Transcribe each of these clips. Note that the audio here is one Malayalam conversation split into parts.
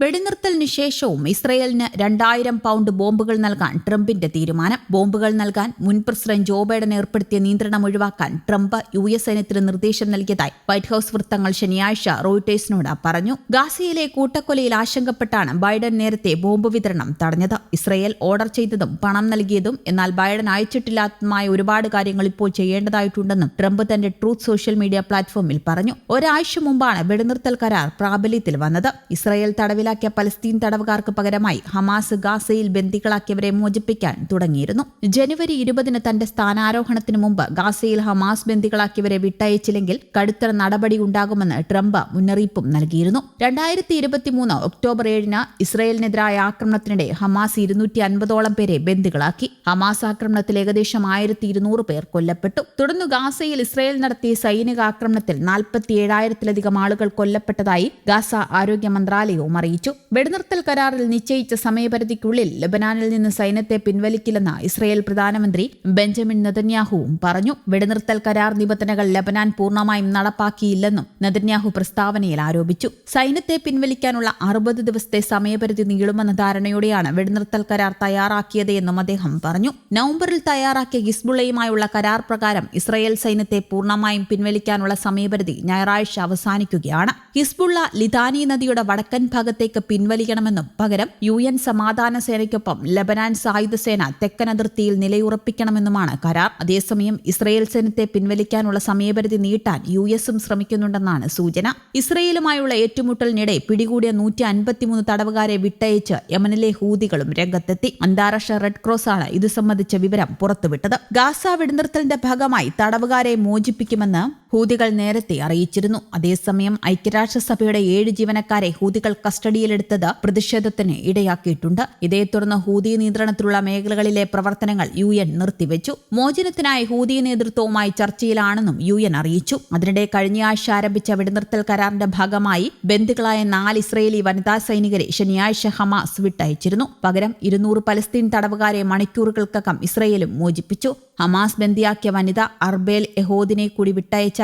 വെടിനിർത്തലിന് ശേഷവും ഇസ്രയേലിന് രണ്ടായിരം പൗണ്ട് ബോംബുകൾ നൽകാൻ ട്രംപിന്റെ തീരുമാനം. ബോംബുകൾ നൽകാൻ മുൻ പ്രസിഡന്റ് ജോ ബൈഡൻ ഏർപ്പെടുത്തിയ നിയന്ത്രണം ഒഴിവാക്കാൻ ട്രംപ് യു എസ് സൈന്യത്തിന് നിർദ്ദേശം നൽകിയതായി വൈറ്റ് ഹൌസ് വൃത്തങ്ങൾ ശനിയാഴ്ച റോയിട്ടേഴ്സിനോട് പറഞ്ഞു. ഗാസയിലെ കൂട്ടക്കൊലയിൽ ആശങ്കപ്പെട്ടാണ് ബൈഡൻ നേരത്തെ ബോംബ് വിതരണം തടഞ്ഞത്. ഇസ്രയേൽ ഓർഡർ ചെയ്തതും പണം നൽകിയതും എന്നാൽ ബൈഡൻ അയച്ചിട്ടില്ലാത്തതുമായ ഒരുപാട് കാര്യങ്ങൾ ഇപ്പോൾ ചെയ്യേണ്ടതായിട്ടുണ്ടെന്നും ട്രംപ് തന്റെ ട്രൂത്ത് സോഷ്യൽ മീഡിയ പ്ലാറ്റ്ഫോമിൽ പറഞ്ഞു. ഒരാഴ്ച മുമ്പാണ് വെടിനിർത്തൽ കരാർ പ്രാബല്യത്തിൽ വന്നത്. ഇസ്രയേൽ തടവിലാക്കിയ പലസ്തീൻ തടവുകാർക്ക് പകരമായി ഹമാസ് ഗാസയിൽ ബന്ദികളാക്കിയവരെ മോചിപ്പിക്കാൻ തുടങ്ങിയിരുന്നു. ജനുവരി ഇരുപതിന് തന്റെ സ്ഥാനാരോഹണത്തിന് മുമ്പ് ഗാസയിൽ ഹമാസ് ബന്ദികളാക്കിയവരെ വിട്ടയച്ചില്ലെങ്കിൽ കടുത്ത നടപടി ഉണ്ടാകുമെന്ന് ട്രംപ് മുന്നറിയിപ്പും നൽകിയിരുന്നു. രണ്ടായിരത്തി ഇരുപത്തിമൂന്ന് ഒക്ടോബർ ഏഴിന് ഇസ്രയേലിനെതിരായ ആക്രമണത്തിനിടെ ഹമാസ് ഇരുന്നൂറ്റി അൻപതോളം പേരെ ബന്ദികളാക്കി. ഹമാസ് ആക്രമണത്തിൽ ഏകദേശം ആയിരത്തി ഇരുന്നൂറ് പേർ കൊല്ലപ്പെട്ടു. തുടർന്ന് ഗാസയിൽ ഇസ്രയേൽ നടത്തിയ സൈനിക ആക്രമണത്തിൽ നാൽപ്പത്തി ഏഴായിരത്തിലധികം ആളുകൾ കൊല്ലപ്പെട്ടതായി ഗാസ ആരോഗ്യ മന്ത്രാലയവും അറിയിച്ചു. വെടിനിർത്തൽ കരാറിൽ നിശ്ചയിച്ച സമയപരിധിക്കുള്ളിൽ ലബനാനിൽ നിന്ന് സൈന്യത്തെ പിൻവലിക്കില്ലെന്ന് ഇസ്രയേൽ പ്രധാനമന്ത്രി ബെഞ്ചമിൻ നെതന്യാഹുവും പറഞ്ഞു. വെടിനിർത്തൽ കരാർ നിബന്ധനകൾ ലബനാൻ പൂർണമായും നടപ്പാക്കിയില്ലെന്നും നെതന്യാഹു പ്രസ്താവനയിൽ ആരോപിച്ചു. സൈന്യത്തെ പിൻവലിക്കാനുള്ള അറുപത് ദിവസത്തെ സമയപരിധി നീളുമെന്ന ധാരണയോടെയാണ് വെടിനിർത്തൽ കരാർ തയ്യാറാക്കിയതെന്നും അദ്ദേഹം പറഞ്ഞു. നവംബറിൽ തയ്യാറാക്കിയ ഹിസ്ബുള്ളയുമായുള്ള കരാർ പ്രകാരം ഇസ്രയേൽ സൈന്യത്തെ പൂർണമായും പിൻവലിക്കാനുള്ള സമയപരിധി ഞായറാഴ്ച അവസാനിക്കുകയാണ്. ഹിസ്ബുള്ള ലിതാനി നദിയുടെ വടക്കൻ ഭാഗത്തേക്ക് പിൻവലിക്കണമെന്നും പകരം യു എൻ സമാധാന സേനയ്ക്കൊപ്പം ലബനാൻ സായുധ സേന തെക്കൻ അതിർത്തിയിൽ നിലയുറപ്പിക്കണമെന്നുമാണ് കരാർ. അതേസമയം ഇസ്രയേൽ സൈന്യത്തെ പിൻവലിക്കാനുള്ള സമയപരിധി നീട്ടാൻ യു എസും ശ്രമിക്കുന്നുണ്ടെന്നാണ് സൂചന. ഇസ്രയേലുമായുള്ള ഏറ്റുമുട്ടലിനിടെ പിടികൂടിയ നൂറ്റി അൻപത്തിമൂന്ന് തടവുകാരെ വിട്ടയച്ച് യമനിലെ ഹൂതികളും രംഗത്തെത്തി. അന്താരാഷ്ട്ര റെഡ് ക്രോസ് ആണ് ഇത് സംബന്ധിച്ച വിവരം പുറത്തുവിട്ടത്. ഗാസ വെടിനിർത്തലിന്റെ ഭാഗമായി തടവുകാരെ മോചിപ്പിക്കുമെന്ന് ഹൂതികൾ നേരത്തെ അറിയിച്ചിരുന്നു. അതേസമയം ഐക്യരാഷ്ട്രസഭയുടെ ഏഴ് ജീവനക്കാരെ ഹൂതികൾ കസ്റ്റഡിയിലെടുത്തത് പ്രതിഷേധത്തിന് ഇടയാക്കിയിട്ടുണ്ട്. ഇതേ തുടർന്ന് ഹൂതി നിയന്ത്രണത്തിലുള്ള മേഖലകളിലെ പ്രവർത്തനങ്ങൾ യു എൻ നിർത്തിവെച്ചു. മോചനത്തിനായി ഹൂതി നേതൃത്വവുമായി ചർച്ചയിലാണെന്നും യു എൻ അറിയിച്ചു. അതിനിടെ കഴിഞ്ഞയാഴ്ച ആരംഭിച്ച വെടിനിർത്തൽ കരാറിന്റെ ഭാഗമായി ബന്ധുക്കളായ നാല് ഇസ്രയേലി വനിതാ സൈനികരെ ശനിയാഴ്ച ഹമാസ് വിട്ടയച്ചിരുന്നു. പകരം ഇരുന്നൂറ് പലസ്തീൻ തടവുകാരെ മണിക്കൂറുകൾക്കകം ഇസ്രയേലും മോചിപ്പിച്ചു. ഹമാസ് ബന്ദിയാക്കിയ വനിത അർബേൽ എഹോദിനെ കൂടി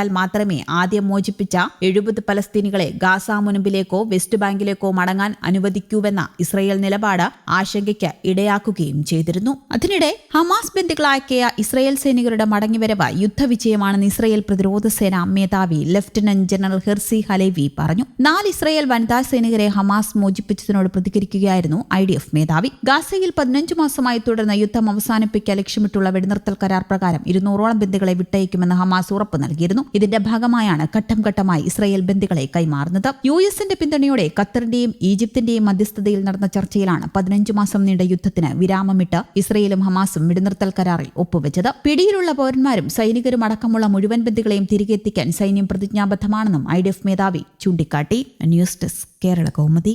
വിട്ടയച്ചാൽ മാത്രമേ ആദ്യം മോചിപ്പിച്ച എഴുപത് പലസ്തീനികളെ ഗാസ മുനമ്പിലേക്കോ വെസ്റ്റ് ബാങ്കിലേക്കോ മടങ്ങാൻ അനുവദിക്കൂവെന്ന ഇസ്രയേൽ നിലപാട് ആശങ്കയ്ക്ക് ഇടയാക്കുകയും ചെയ്തിരുന്നു. അതിനിടെ ഹമാസ് ബന്ധുക്കളാക്കിയ ഇസ്രയേൽ സൈനികരുടെ മടങ്ങിവരവ് യുദ്ധവിജയമാണെന്ന് ഇസ്രയേൽ പ്രതിരോധ സേനാ മേധാവി ലഫ്റ്റനന്റ് ജനറൽ ഹെർസി ഹലേവി പറഞ്ഞു. നാല് ഇസ്രയേൽ വനിതാ സൈനികരെ ഹമാസ് മോചിപ്പിച്ചതിനോട് പ്രതികരിക്കുകയായിരുന്നു ഐ ഡി എഫ് മേധാവി. ഗാസയിൽ പതിനഞ്ച് മാസമായി തുടർന്ന യുദ്ധം അവസാനിപ്പിക്കാൻ ലക്ഷ്യമിട്ടുള്ള വെടിനിർത്തൽ കരാർ പ്രകാരം ഇരുന്നൂറോളം ബന്ധുക്കളെ വിട്ടയക്കുമെന്ന് ഹമാസ് ഉറപ്പ് നൽകിയിരുന്നു. ഇതിന്റെ ഭാഗമായാണ് ഘട്ടം ഘട്ടമായി ഇസ്രയേൽ ബന്ദികളെ കൈമാറുന്നത്. യു എസിന്റെ പിന്തുണയോടെ ഖത്തറിന്റെയും ഈജിപ്തിന്റെയും മധ്യസ്ഥതയിൽ നടന്ന ചർച്ചയിലാണ് പതിനഞ്ച് മാസം നീണ്ട യുദ്ധത്തിന് വിരാമമിട്ട് ഇസ്രയേലും ഹമാസും വെടിനിർത്തൽ കരാറിൽ ഒപ്പുവെച്ചത്. പിടിയിലുള്ള പൌരന്മാരും സൈനികരും അടക്കമുള്ള മുഴുവൻ ബന്ദികളെയും തിരികെ എത്തിക്കാൻ സൈന്യം പ്രതിജ്ഞാബദ്ധമാണെന്നും ഐ ഡി എഫ് മേധാവി ചൂണ്ടിക്കാട്ടി. News desk Kerala Kaumudi.